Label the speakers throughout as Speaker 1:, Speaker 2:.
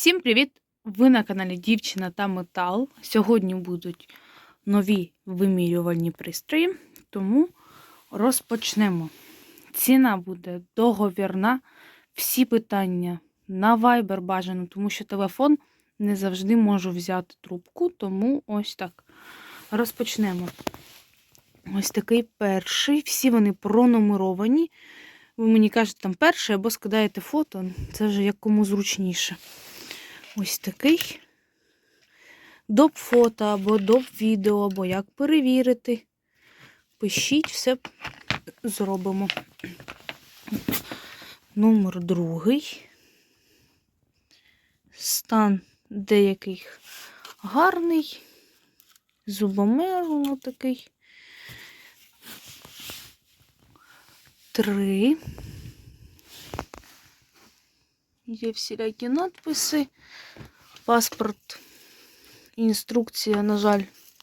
Speaker 1: Всім привіт! Ви на каналі Дівчина та Метал. Сьогодні будуть нові вимірювальні пристрої, тому розпочнемо. Ціна буде договірна. Всі питання на Viber бажано, тому що телефон не завжди можу взяти трубку, тому ось так. Розпочнемо. Ось такий перший. Всі вони пронумеровані. Ви мені кажете, там перший або скидаєте фото, це вже як кому зручніше. Ось такий. Доп фото або доп відео, або як перевірити. Пишіть, все зробимо. Номер другий. Стан деяких гарний. Зубомер воно такий. Три. Є всілякі надписи. Паспорт, інструкція, на жаль,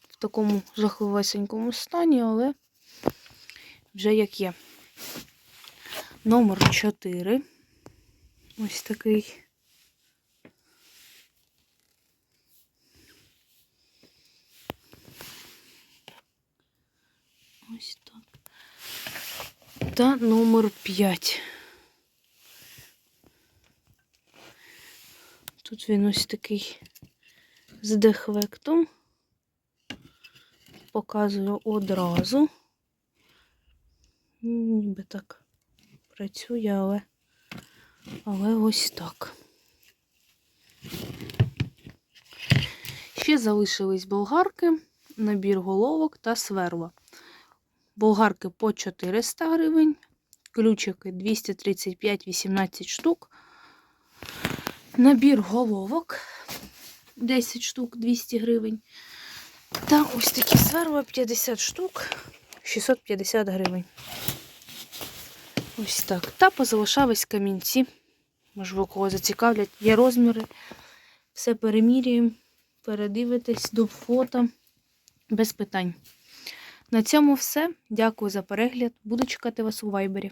Speaker 1: в такому жахливесенькому стані, але вже як є. Номер 4. Ось такий. Ось так. Та номер 5. Тут він ось такий з дефектом. Показую одразу. Ніби так працює, але, але ось так. Ще залишились болгарки, набір головок та сверла. Болгарки по 400 гривень, ключики 235-18 штук. Набір головок 10 штук 200 гривень. Та ось такі сверла 50 штук 650 гривень. Ось так. Та позалишались камінці. Можливо, кого зацікавлять. Є розміри. Все перемірюємо, передивитесь до фото без питань. На цьому все. Дякую за перегляд. Буду чекати вас у вайбері.